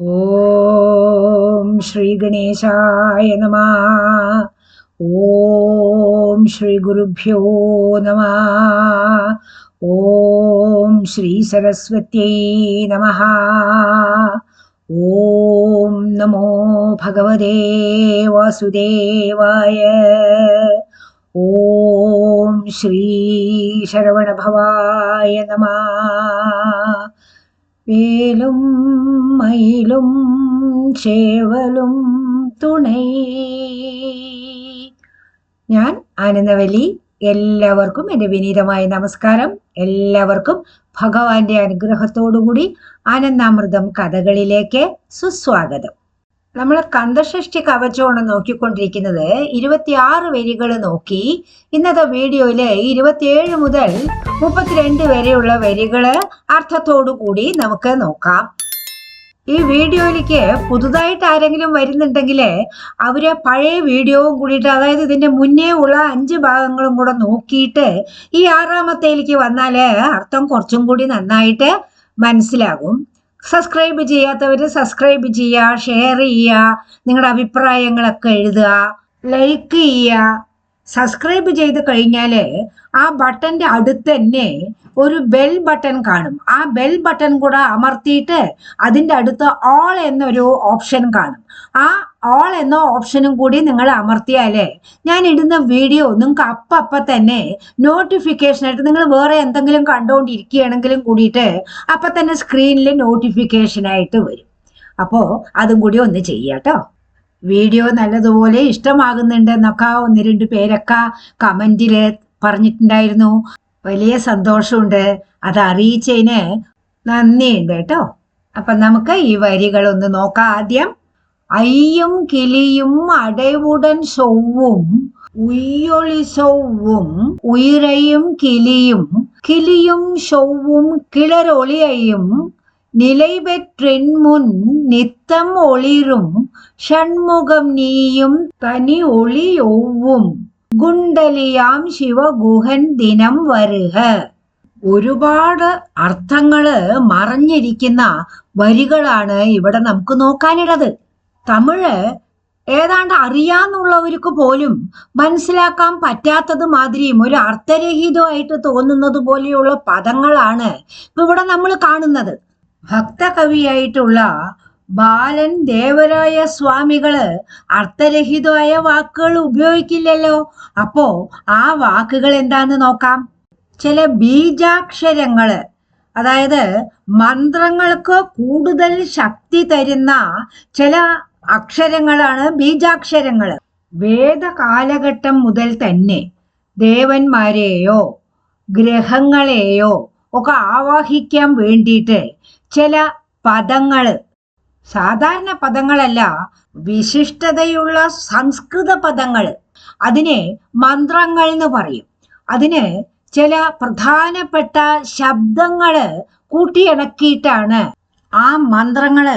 ॐ श्रीगणेशाय नमः। ॐ श्रीगुरुभ्यो नमः। ॐ श्रीसरस्वत्यै नमः। ॐ नमो भगवते वासुदेवाय। ॐ श्रीशरवणभवाय नमः। ഓം மயிலும் ചേവലും തുണൈ. ഞാൻ ആനന്ദവല്ലി. എല്ലാവർക്കും എന്റെ വിനീതമായ നമസ്കാരം. എല്ലാവർക്കും ഭഗവാന്റെ അനുഗ്രഹത്തോടുകൂടി ആനന്ദാമൃതം കഥകളിലേക്ക് സുസ്വാഗതം. നമ്മൾ കന്ദഷ്ടി കവചമാണ് നോക്കിക്കൊണ്ടിരിക്കുന്നത്. ഇരുപത്തിയാറ് വരികൾ നോക്കി. ഇന്നത്തെ വീഡിയോയിൽ ഇരുപത്തിയേഴ് മുതൽ മുപ്പത്തിരണ്ട് വരെയുള്ള വരികൾ അർത്ഥത്തോടു കൂടി നമുക്ക് നോക്കാം. ഈ വീഡിയോയിലേക്ക് പുതുതായിട്ട് ആരെങ്കിലും വരുന്നുണ്ടെങ്കിൽ അവർ പഴയ വീഡിയോവും കൂടിയിട്ട് അതായത് ഇതിന്റെ മുന്നേ ഉള്ള അഞ്ച് ഭാഗങ്ങളും കൂടെ നോക്കിയിട്ട് ഈ ആറാമത്തേലേക്ക് വന്നാൽ അർത്ഥം കുറച്ചും കൂടി നന്നായിട്ട് മനസ്സിലാകും. സബ്സ്ക്രൈബ് ചെയ്യാത്തവർ സബ്സ്ക്രൈബ് ചെയ്യുക ഷെയർ ചെയ്യുക നിങ്ങളുടെ അഭിപ്രായങ്ങളൊക്കെ എഴുതുക ലൈക്ക് ചെയ്യുക സബ്സ്ക്രൈബ് ചെയ്ത് കഴിഞ്ഞാൽ ആ ബട്ടന്റെ അടുത്ത് തന്നെ ഒരു ബെൽ ബട്ടൺ കാണും. ആ ബെൽ ബട്ടൺ കൂടെ അമർത്തിയിട്ട് അതിന്റെ അടുത്ത് ഓൾ എന്നൊരു ഓപ്ഷൻ കാണും. ആ ഓൾ എന്ന ഓപ്ഷനും കൂടി നിങ്ങൾ അമർത്തിയാലേ. ഞാൻ ഇടുന്ന വീഡിയോ നിങ്ങൾക്ക് അപ്പം അപ്പം തന്നെ നോട്ടിഫിക്കേഷൻ ആയിട്ട് നിങ്ങൾ വേറെ എന്തെങ്കിലും കണ്ടുകൊണ്ടിരിക്കുകയാണെങ്കിലും കൂടിയിട്ട് അപ്പം തന്നെ സ്ക്രീനിൽ നോട്ടിഫിക്കേഷൻ ആയിട്ട് വരും. അപ്പോൾ അതും കൂടി ഒന്ന് ചെയ്യാട്ടോ വീഡിയോ നല്ലതുപോലെ ഇഷ്ടമാകുന്നുണ്ടെന്നൊക്കെ ഒന്ന് രണ്ട് പേരൊക്കെ കമന്റിൽ പറഞ്ഞിട്ടുണ്ടായിരുന്നു. വലിയ സന്തോഷമുണ്ട്. അത് അറിയിച്ചതിന് നന്ദിയുണ്ട് കേട്ടോ അപ്പം നമുക്ക് ഈ വരികളൊന്ന് നോക്കാം. ആദ്യം അയ്യും കിളിയും അടവുടൻ സൊവ്വും ഉയ്യൊളി സൊവ്വും ഉയരയും കിളിയും കിളിയും ഷൊവ്വും കിളരൊളിയയും நிலை பெற்றென் முன் நித்தம் ஒளிரும் ஷண்முகம் நீயும் தனி ஒளி ஒவ்வும் ഗുണ്ടലിയാം ശിവഗുഹൻ ദിനം വരുക ഒരുപാട് അർത്ഥങ്ങള് മറഞ്ഞിരിക്കുന്ന വരികളാണ് ഇവിടെ നമുക്ക് നോക്കാനിടത് തമിഴ് ഏതാണ്ട് അറിയാന്നുള്ളവർക്ക് പോലും മനസ്സിലാക്കാൻ പറ്റാത്തത് മാതിരിയും ഒരു അർത്ഥരഹിതമായിട്ട് തോന്നുന്നത് പോലെയുള്ള പദങ്ങളാണ് ഇപ്പൊ ഇവിടെ നമ്മൾ കാണുന്നത്. ഭക്തകവിയായിട്ടുള്ള ബാലൻ ദേവരായ സ്വാമികൾ അർത്ഥരഹിതമായ വാക്കുകൾ ഉപയോഗിക്കില്ലല്ലോ. അപ്പോ ആ വാക്കുകൾ എന്താന്ന് നോക്കാം. ചില ബീജാക്ഷരങ്ങൾ അതായത് മന്ത്രങ്ങൾക്ക് കൂടുതൽ ശക്തി തരുന്ന ചില അക്ഷരങ്ങളാണ് ബീജാക്ഷരങ്ങൾ വേദകാലഘട്ടം മുതൽ തന്നെ ദേവന്മാരെയോ ഗ്രഹങ്ങളെയോ ഒക്കെ ആവാഹിക്കാൻ വേണ്ടിയിട്ട് ചില പദങ്ങൾ സാധാരണ പദങ്ങളല്ല വിശിഷ്ടതയുള്ള സംസ്കൃത പദങ്ങൾ അതിനെ മന്ത്രങ്ങൾ എന്ന് പറയും. അതിന് ചില പ്രധാനപ്പെട്ട ശബ്ദങ്ങൾ കൂട്ടിയിണക്കിയിട്ടാണ് ആ മന്ത്രങ്ങൾ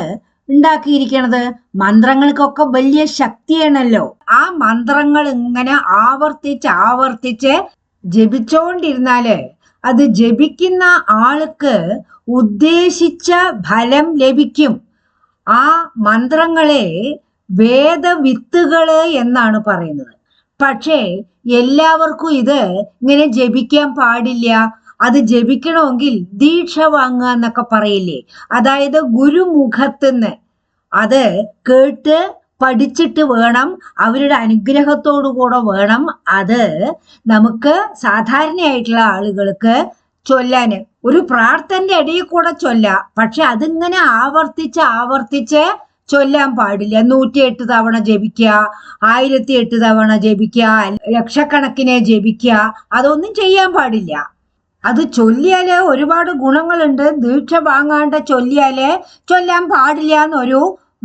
ഉണ്ടാക്കിയിരിക്കണത്? മന്ത്രങ്ങൾക്കൊക്കെ വലിയ ശക്തിയാണല്ലോ. ആ മന്ത്രങ്ങൾ ഇങ്ങനെ ആവർത്തിച്ച് ആവർത്തിച്ച് ജപിച്ചോണ്ടിരുന്നാൽ അത് ജപിക്കുന്ന ആൾക്ക് ഉദ്ദേശിച്ച ഫലം ലഭിക്കും. ആ മന്ത്രങ്ങളെ വേദവിത്തുകൾ എന്നാണ് പറയുന്നത്. പക്ഷേ എല്ലാവർക്കും ഇത് ഇങ്ങനെ ജപിക്കാൻ പാടില്ല. അത് ജപിക്കണമെങ്കിൽ ദീക്ഷ വാങ്ങുക എന്നൊക്കെ പറയില്ലേ? അതായത് ഗുരുമുഖത്തുനിന്ന്. അത് കേട്ട് പഠിച്ചിട്ട് വേണം അവരുടെ അനുഗ്രഹത്തോടു കൂടെ വേണം അത് നമുക്ക് സാധാരണയായിട്ടുള്ള ആളുകൾക്ക് ചൊല്ലാന്. ഒരു പ്രാർത്ഥന്റെ ഇടയിൽ കൂടെ ചൊല്ല. പക്ഷെ അതിങ്ങനെ ആവർത്തിച്ച് ആവർത്തിച്ച് ചൊല്ലാൻ പാടില്ല. നൂറ്റിയെട്ട് തവണ ജപിക്കുക ആയിരത്തി എട്ട് തവണ ജപിക്കുക ലക്ഷക്കണക്കിനെ ജപിക്കുക അതൊന്നും ചെയ്യാൻ പാടില്ല. അത് ചൊല്ലിയാൽ ഒരുപാട് ഗുണങ്ങളുണ്ട്. ദീക്ഷ വാങ്ങാണ്ട് ചൊല്ലിയാൽ ചൊല്ലാൻ പാടില്ല എന്നൊരു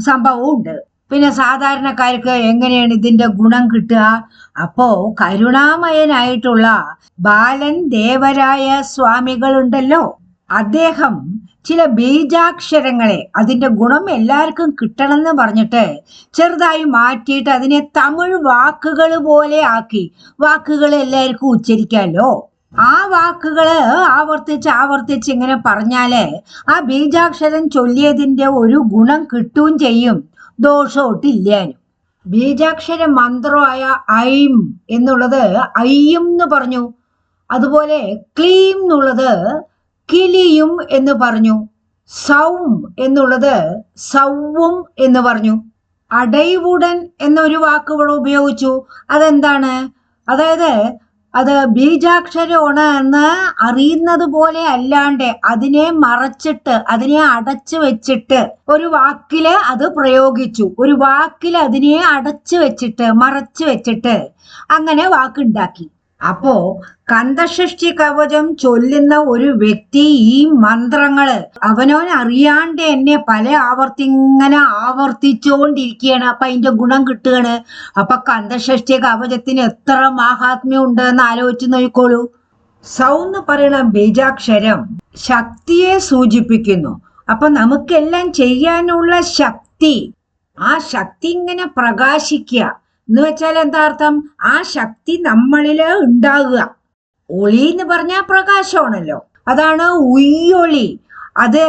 സംഭവവും ഉണ്ട്. പിന്നെ സാധാരണക്കാർക്ക് എങ്ങനെയാണ് ഇതിന്റെ ഗുണം കിട്ടുക? അപ്പോ കരുണാമയനായിട്ടുള്ള ബാലൻ ദേവരായ സ്വാമികളുണ്ടല്ലോ. അദ്ദേഹം ചില ബീജാക്ഷരങ്ങളെ അതിന്റെ ഗുണം എല്ലാവർക്കും കിട്ടണമെന്ന് പറഞ്ഞിട്ട് ചെറുതായി മാറ്റിയിട്ട് അതിനെ തമിഴ് വാക്കുകൾ പോലെ ആക്കി. വാക്കുകൾ എല്ലാവർക്കും ഉച്ചരിക്കാമല്ലോ ആ വാക്കുകൾ ആവർത്തിച്ച് ആവർത്തിച്ച് ഇങ്ങനെ പറഞ്ഞാൽ ആ ബീജാക്ഷരം ചൊല്ലിയതിന്റെ ഒരു ഗുണം കിട്ടുകയും ചെയ്യും. ദോഷമൊട്ടില്ലാനും ബീജാക്ഷര മന്ത്രമായ ഐം എന്നുള്ളത് ഐയും എന്ന് പറഞ്ഞു. അതുപോലെ ക്ലീം എന്നുള്ളത് കിലിയും എന്ന് പറഞ്ഞു. സൗം എന്നുള്ളത് സൗവും എന്ന് പറഞ്ഞു. അടൈവുടൻ എന്നൊരു വാക്ക് ഇവിടെ ഉപയോഗിച്ചു. അതെന്താണ്? അതായത് അത് ബീജാക്ഷരമാണ് എന്ന് അറിയുന്നത് പോലെ അല്ലാണ്ട് അതിനെ മറച്ചിട്ട് അതിനെ അടച്ചു വെച്ചിട്ട് ഒരു വാക്കിൽ അത് പ്രയോഗിച്ചു. ഒരു വാക്കിൽ അതിനെ അടച്ചു വെച്ചിട്ട് മറച്ചു വെച്ചിട്ട് അങ്ങനെ വാക്കുണ്ടാക്കി. അപ്പോ കന്തഷഷ്ടി കവചം ചൊല്ലുന്ന ഒരു വ്യക്തി ഈ മന്ത്രങ്ങൾ അവനോൻ അറിയാണ്ട് എന്നെ പല ആവർത്തി ഇങ്ങനെ ആവർത്തിച്ചുകൊണ്ടിരിക്കുകയാണ് അപ്പൊ അതിന്റെ ഗുണം കിട്ടുകയാണ്. അപ്പൊ കന്തഷഷ്ടി കവചത്തിന് എത്ര മാഹാത്മ്യം ഉണ്ട് എന്ന് ആലോചിച്ച് നോക്കിക്കോളൂ. സൗന്ന് പറയുന്ന ബീജാക്ഷരം ശക്തിയെ സൂചിപ്പിക്കുന്നു. അപ്പൊ നമുക്കെല്ലാം ചെയ്യാനുള്ള ശക്തി. ആ ശക്തി ഇങ്ങനെ പ്രകാശിക്കുക. എന്ന് വെച്ചാൽ എന്താ അർത്ഥം? ആ ശക്തി നമ്മളിൽ ഉണ്ടാകുക ഒളി എന്ന് പറഞ്ഞാൽ പ്രകാശമാണല്ലോ. അതാണ് ഉയ്യൊളി. അത്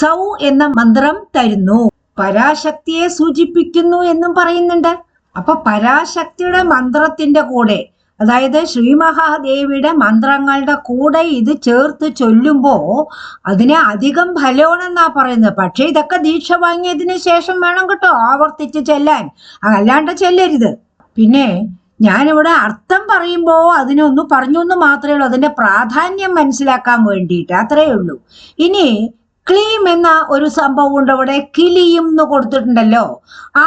സൗ എന്ന മന്ത്രം തരുന്നു. പരാശക്തിയെ സൂചിപ്പിക്കുന്നു എന്നും പറയുന്നുണ്ട്. അപ്പൊ പരാശക്തിയുടെ മന്ത്രത്തിന്റെ കൂടെ അതായത് ശ്രീ മഹാദേവിയുടെ മന്ത്രങ്ങളുടെ കൂടെ ഇത് ചേർത്ത് ചൊല്ലുമ്പോ അതിന് അധികം ഫലമാണെന്നാ പറയുന്നത്. പക്ഷെ ഇതൊക്കെ ദീക്ഷ വാങ്ങിയതിന് ശേഷം വേണം കേട്ടോ ആവർത്തിച്ച് ചെല്ലാൻ. അല്ലാണ്ട് ചെല്ലരുത്. പിന്നെ ഞാനിവിടെ അർത്ഥം പറയുമ്പോൾ അതിനൊന്ന് പറഞ്ഞു എന്ന് മാത്രമേ ഉള്ളൂ. അതിന്റെ പ്രാധാന്യം മനസ്സിലാക്കാൻ വേണ്ടിയിട്ട് അത്രയേ ഉള്ളൂ. ഇനി ക്ലീം എന്ന ഒരു സംഭവം ഉണ്ട് അവിടെ കിലിയും എന്ന് കൊടുത്തിട്ടുണ്ടല്ലോ. ആ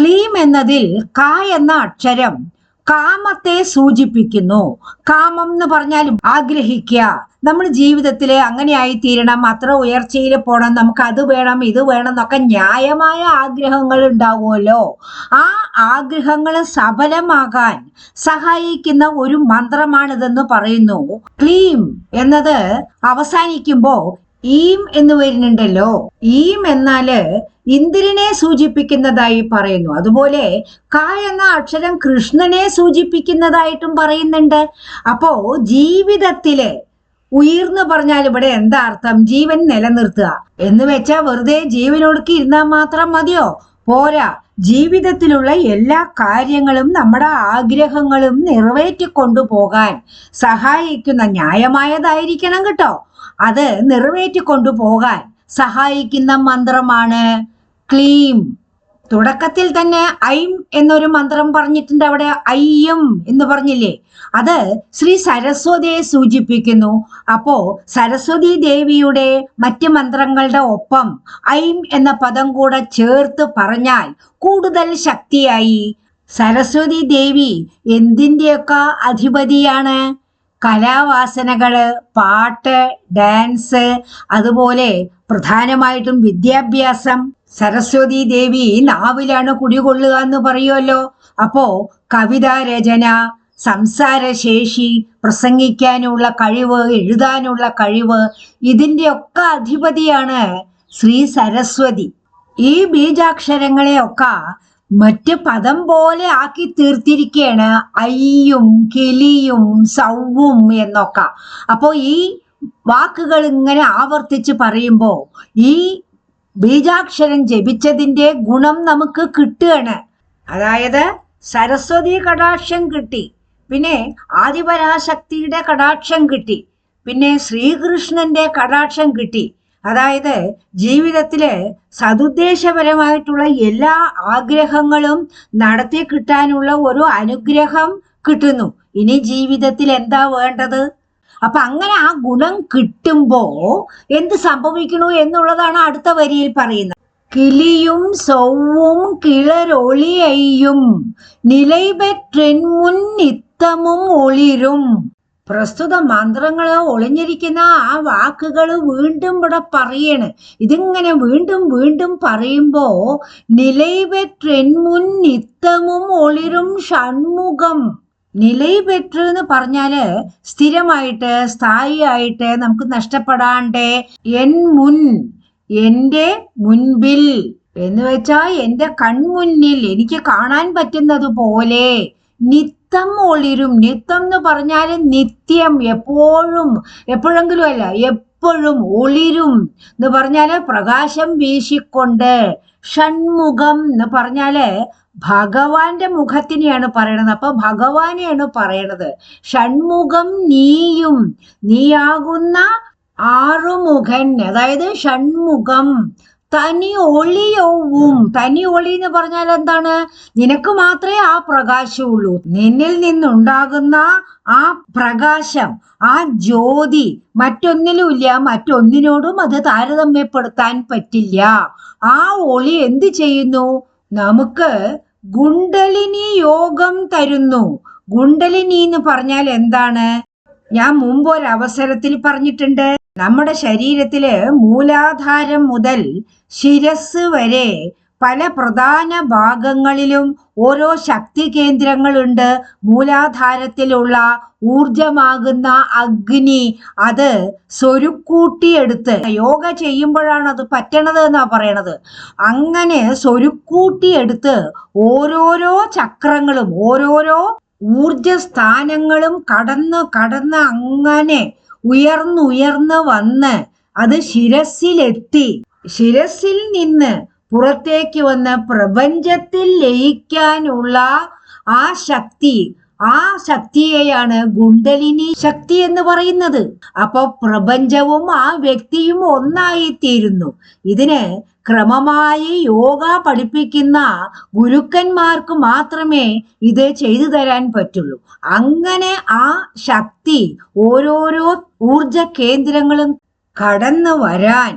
ക്ലീം എന്നതിൽ ക എന്ന അക്ഷരം കാമത്തെ സൂചിപ്പിക്കുന്നു. കാമം എന്ന് പറഞ്ഞാൽ ആഗ്രഹിക്കുക. നമ്മൾ ജീവിതത്തിൽ അങ്ങനെ ആയിത്തീരണം തീരണം അത്ര ഉയർച്ചയിൽ പോകണം നമുക്ക് അത് വേണം ഇത് വേണം എന്നൊക്കെ ന്യായമായ ആഗ്രഹങ്ങൾ ഉണ്ടാവുമല്ലോ. ആ ആഗ്രഹങ്ങൾ സഫലമാകാൻ സഹായിക്കുന്ന ഒരു മന്ത്രമാണിതെന്ന് പറയുന്നു. ക്ലീം എന്നത് അവസാനിക്കുമ്പോ ഈം എന്ന് വരുന്നുണ്ടല്ലോ. ഈം എന്നാൽ ഇന്ദ്രനെ സൂചിപ്പിക്കുന്നതായി പറയുന്നു. അതുപോലെ ക എന്ന അക്ഷരം കൃഷ്ണനെ സൂചിപ്പിക്കുന്നതായിട്ടും പറയുന്നുണ്ട്. അപ്പോ ജീവിതത്തിൽ ഉയർന്നു പറഞ്ഞാൽ ഇവിടെ എന്താ അർത്ഥം? ജീവൻ നിലനിർത്തുക. എന്ന് വെച്ചാൽ വെറുതെ ജീവനൊടുക്കി ഇരുന്നാൽ മാത്രം മതിയോ? പോരാ. ജീവിതത്തിലുള്ള എല്ലാ കാര്യങ്ങളും നമ്മുടെ ആഗ്രഹങ്ങളും നിറവേറ്റിക്കൊണ്ടു പോകാൻ സഹായിക്കുന്ന ന്യായമായതായിരിക്കണം കേട്ടോ. അത് നിറവേറ്റിക്കൊണ്ടു പോകാൻ സഹായിക്കുന്ന മന്ത്രമാണ് ക്ലീം. തുടക്കത്തിൽ തന്നെ ഐം എന്നൊരു മന്ത്രം പറഞ്ഞിട്ടുണ്ട്. അവിടെ അയ്യം എന്ന് പറഞ്ഞില്ലേ? അത് ശ്രീ സരസ്വതിയെ സൂചിപ്പിക്കുന്നു. അപ്പോ സരസ്വതി ദേവിയുടെ മറ്റ് മന്ത്രങ്ങളുടെ ഒപ്പം ഐം എന്ന പദം കൂടെ ചേർത്ത് പറഞ്ഞാൽ കൂടുതൽ ശക്തിയായി. സരസ്വതി ദേവി എന്തിന്റെയൊക്കെ അധിപതിയാണ്? കലാവാസനകൾ പാട്ട് ഡാൻസ് അതുപോലെ പ്രധാനമായിട്ടും വിദ്യാഭ്യാസം. സരസ്വതി ദേവി നാവിലാണ് കുടികൊള്ളുക എന്ന് പറയുമല്ലോ അപ്പോ കവിതാ രചന സംസാരശേഷി പ്രസംഗിക്കാനുള്ള കഴിവ് എഴുതാനുള്ള കഴിവ് ഇതിന്റെ ഒക്കെ അധിപതിയാണ് ശ്രീ സരസ്വതി. ഈ ബീജാക്ഷരങ്ങളെയൊക്കെ മറ്റ് പദം പോലെ ആക്കി തീർത്തിരിക്കുകയാണ് അയ്യും കിളിയും സൗവും എന്നൊക്കെ. അപ്പോൾ ഈ വാക്കുകൾ ഇങ്ങനെ ആവർത്തിച്ച് പറയുമ്പോൾ ഈ ബീജാക്ഷരം ജപിച്ചതിന്റെ ഗുണം നമുക്ക് കിട്ടുകയാണ്. അതായത് സരസ്വതി കടാക്ഷം കിട്ടി പിന്നെ ആദിപരാശക്തിയുടെ കടാക്ഷം കിട്ടി പിന്നെ ശ്രീകൃഷ്ണന്റെ കടാക്ഷം കിട്ടി. അതായത് ജീവിതത്തിൽ സതുദ്ദേശപരമായിട്ടുള്ള എല്ലാ ആഗ്രഹങ്ങളും നടത്തി കിട്ടാനുള്ള ഒരു അനുഗ്രഹം കിട്ടുന്നു. ഇനി ജീവിതത്തിൽ എന്താ വേണ്ടത്? അപ്പൊ അങ്ങനെ ആ ഗുണം കിട്ടുമ്പോ എന്ത് സംഭവിക്കണു എന്നുള്ളതാണ് അടുത്ത വരിയിൽ പറയുന്നത്. കിളിയും സൗവും കിളരൊളിയയും നിലൈപെട്ടെൻമുൻ നിത്തമും ഒളിരും. പ്രസ്തുത മന്ത്രങ്ങൾ ഒളിഞ്ഞിരിക്കുന്ന ആ വാക്കുകൾ വീണ്ടും ഇവിടെ പറയണ്. ഇതിങ്ങനെ വീണ്ടും വീണ്ടും പറയുമ്പോ നിലൈപെട്ടെൻമുൻ നിത്തമും ഒളിരും ഷൺമുഖം. നിലൈപെറ്റ് എന്ന് പറഞ്ഞാൽ സ്ഥിരമായിട്ട് സ്ഥായിയായിട്ട് നമുക്ക് നഷ്ടപ്പെടാണ്ട് എൻ മുൻ എന്റെ മുൻപിൽ എന്ന് വെച്ചാൽ എന്റെ കൺമുന്നിൽ എനിക്ക് കാണാൻ പറ്റുന്നത് പോലെ നിത്തം ഒളിരും. നിത്തം എന്ന് പറഞ്ഞാൽ നിത്യം എപ്പോഴും എപ്പോഴെങ്കിലും അല്ല എപ്പോഴും ഒളിരും എന്ന് പറഞ്ഞാൽ പ്രകാശം വീശിക്കൊണ്ട് ഷൺമുഖം എന്ന് പറഞ്ഞാൽ ഭഗവാന്റെ മുഖത്തിനെയാണ് പറയണത്. അപ്പൊ ഭഗവാനെയാണ് പറയണത്. ഷൺമുഖം നീയും നീയാകുന്ന ആറുമുഖൻ അതായത് ഷൺമുഖം തനി ഒളിയവും. തനി ഒളി എന്ന് പറഞ്ഞാൽ എന്താണ്? നിനക്ക് മാത്രമേ ആ പ്രകാശമുള്ളൂ. നിന്നിൽ നിന്നുണ്ടാകുന്ന ആ പ്രകാശം ആ ജ്യോതി മറ്റൊന്നിലുമില്ല. മറ്റൊന്നിനോടും അത് താരതമ്യപ്പെടുത്താൻ പറ്റില്ല. ആ ഒളി എന്ത് ചെയ്യുന്നു? നമുക്ക് ഗുണ്ടലിനി യോഗം തരുന്നു. ഗുണ്ടലിനി എന്ന് പറഞ്ഞാൽ എന്താണ്? ഞാൻ മുമ്പ് ഒരു അവസരത്തിൽ പറഞ്ഞിട്ടുണ്ട്. നമ്മുടെ ശരീരത്തിൽ മൂലാധാരം മുതൽ ശിരസ് വരെ പല പ്രധാന ഭാഗങ്ങളിലും ഓരോ ശക്തി കേന്ദ്രങ്ങളുണ്ട്. മൂലാധാരത്തിലുള്ള ഊർജമാകുന്ന അഗ്നി അത് സ്വരുക്കൂട്ടിയെടുത്ത് യോഗ ചെയ്യുമ്പോഴാണ് അത് പറ്റണത് എന്നാ പറയണത്. അങ്ങനെ സ്വരുക്കൂട്ടിയെടുത്ത് ഓരോരോ ചക്രങ്ങളും ഓരോരോ ഊർജ സ്ഥാനങ്ങളും കടന്ന് കടന്ന് അങ്ങനെ ഉയർന്നുയർന്ന് വന്ന് അത് ശിരസിലെത്തി ശിരസിൽ നിന്ന് പുറത്തേക്ക് വന്ന് പ്രപഞ്ചത്തിൽ ലയിക്കാനുള്ള ആ ശക്തി ആ ശക്തിയെയാണ് ഗുണ്ടലിനി ശക്തി എന്ന് പറയുന്നത്. അപ്പൊ പ്രപഞ്ചവും ആ വ്യക്തിയും ഒന്നായി തീരുന്നു ഇതിന് ക്രമമായി യോഗ പഠിപ്പിക്കുന്ന ഗുരുക്കന്മാർക്ക് മാത്രമേ ഇത് ചെയ്തു തരാൻ പറ്റുള്ളൂ. അങ്ങനെ ആ ശക്തി ഓരോരോ ഊർജ കേന്ദ്രങ്ങളും കടന്നു വരാൻ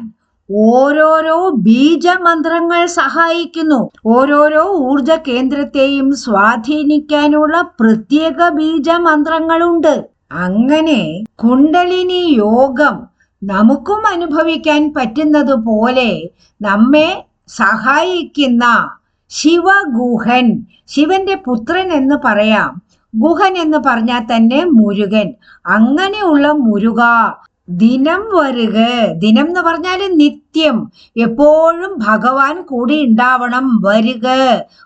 ഓരോരോ ബീജമന്ത്രങ്ങൾ സഹായിക്കുന്നു. ഓരോരോ ഊർജ കേന്ദ്രത്തെയും സ്വാധീനിക്കാനുള്ള പ്രത്യേക ബീജമന്ത്രങ്ങളുണ്ട്. അങ്ങനെ കുണ്ടലിനി യോഗം നമുക്കും അനുഭവിക്കാൻ പറ്റുന്നത് പോലെ നമ്മെ സഹായിക്കുന്ന ശിവഗുഹൻ ശിവന്റെ പുത്രൻ എന്ന് പറയാം. ഗുഹൻ എന്ന് പറഞ്ഞാൽ തന്നെ മുരുകൻ. അങ്ങനെയുള്ള മുരുക ദിനം വരുക. ദിനം എന്ന് പറഞ്ഞാൽ നിത്യം. എപ്പോഴും ഭഗവാൻ കൂടി ഉണ്ടാവണം. വരുക.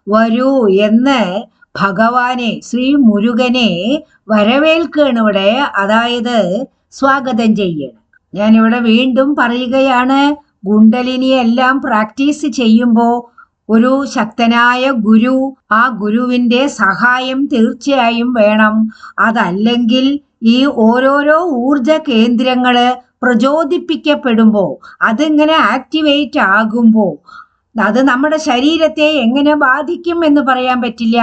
വരൂ എന്ന് ഭഗവാനെ ശ്രീ മുരുകനെ വരവേൽക്കുകയാണ് ഇവിടെ. അതായത് സ്വാഗതം ചെയ്യണം. ഞാനിവിടെ വീണ്ടും പറയുകയാണ് ഗുണ്ടലിനി എല്ലാം പ്രാക്ടീസ് ചെയ്യുമ്പോൾ ഒരു ശക്തനായ ഗുരു ആ ഗുരുവിന്റെ സഹായം തീർച്ചയായും വേണം. അതല്ലെങ്കിൽ ഈ ഓരോരോ ഊർജ കേന്ദ്രങ്ങൾ പ്രചോദിപ്പിക്കപ്പെടുമ്പോൾ അതിങ്ങനെ ആക്ടിവേറ്റ് ആകുമ്പോൾ അത് നമ്മുടെ ശരീരത്തെ എങ്ങനെ ബാധിക്കും എന്ന് പറയാൻ പറ്റില്ല.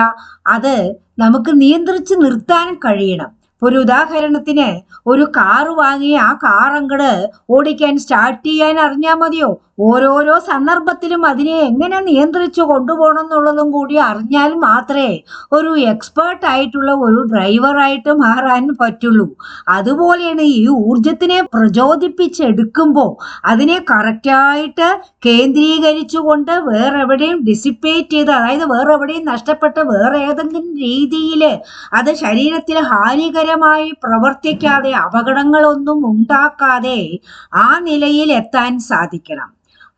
അത് നമുക്ക് നിയന്ത്രിച്ച് നിർത്താൻ കഴിയണം. ഒരു ഉദാഹരണത്തിന് ഒരു കാറ് വാങ്ങി ആ കാർ അങ്ങട് ഓടിക്കാൻ സ്റ്റാർട്ട് ചെയ്യാൻ അറിഞ്ഞാൽ മതിയോ? ഓരോരോ സന്ദർഭത്തിലും അതിനെ എങ്ങനെ നിയന്ത്രിച്ചു കൊണ്ടുപോകണം എന്നുള്ളതും കൂടി അറിഞ്ഞാൽ മാത്രമേ ഒരു എക്സ്പേർട്ട് ആയിട്ടുള്ള ഒരു ഡ്രൈവറായിട്ട് മാറാൻ പറ്റുള്ളൂ. അതുപോലെയാണ് ഈ ഊർജത്തിനെ പ്രചോദിപ്പിച്ചെടുക്കുമ്പോൾ അതിനെ കറക്റ്റായിട്ട് കേന്ദ്രീകരിച്ചുകൊണ്ട് വേറെ എവിടെയും ഡിസിപ്പേറ്റ് ചെയ്ത് അതായത് വേറെ എവിടെയും നഷ്ടപ്പെട്ട് വേറെ ഏതെങ്കിലും രീതിയിൽ അത് ശരീരത്തിൽ ഹാനികരമായി പ്രവർത്തിക്കാതെ അപകടങ്ങളൊന്നും ഉണ്ടാക്കാതെ ആ നിലയിൽ എത്താൻ സാധിക്കണം.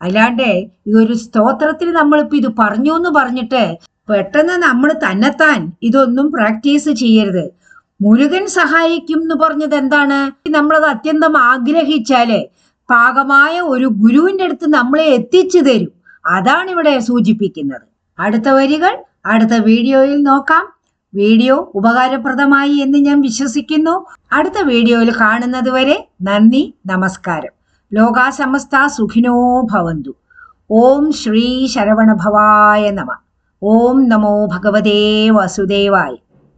അല്ലാണ്ട് ഈ ഒരു സ്തോത്രത്തിൽ നമ്മളിപ്പോ ഇത് പറഞ്ഞു എന്ന് പറഞ്ഞിട്ട് പെട്ടെന്ന് നമ്മൾ തന്നെത്താൻ ഇതൊന്നും പ്രാക്ടീസ് ചെയ്യരുത്. മുരുകൻ സഹായിക്കും എന്ന് പറഞ്ഞത് എന്താണ്? നമ്മളത് അത്യന്തം ആഗ്രഹിച്ചാൽ പാകമായ ഒരു ഗുരുവിന്റെ അടുത്ത് നമ്മളെ എത്തിച്ചു തരും. അതാണ് ഇവിടെ സൂചിപ്പിക്കുന്നത്. അടുത്ത വരികൾ അടുത്ത വീഡിയോയിൽ നോക്കാം. വീഡിയോ ഉപകാരപ്രദമായി എന്ന് ഞാൻ വിശ്വസിക്കുന്നു. അടുത്ത വീഡിയോയിൽ കാണുന്നത് വരെ നന്ദി നമസ്കാരം. ലോകാസമസ്ത സുഖിനോ ഭവന്തു. ഓം ശ്രീ ശരവണഭവായ നമ. ഓം നമോ ഭഗവതേ വസുദേവായ.